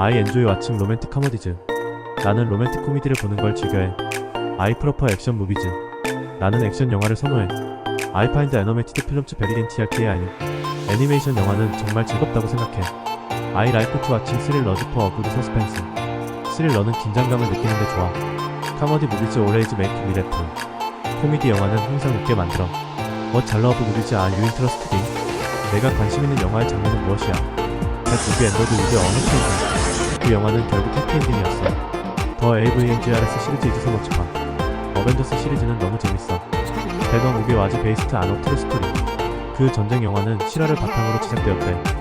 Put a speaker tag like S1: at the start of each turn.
S1: I enjoy watching romantic comedies. 나는 로맨틱 코미디를 보는 걸 즐겨해. I prefer 액션 무비즈. 나는 액션 영화를 선호해. I find animated films very entertaining. 애니메이션 영화는 정말 즐겁다고 생각해. Like to watching thrillers for a good suspense. 스릴러는 긴장감을 느끼는데 좋아. 카머디 무비즈 make me laugh. 코미디 영화는 항상 웃게 만들어. I love movies are you interested in? 내가 관심 있는 영화의 장르는 무엇이야? That movie ended with 어느 film? 그 영화는 결국 해피엔딩이었어. 더 AVNGRS 시리즈 so much fun. 어벤져스 시리즈는 너무 재밌어. 배너 무비 와즈 베이스트 안어 트루 스토리. 그 전쟁 영화는 실화를 바탕으로 제작되었대.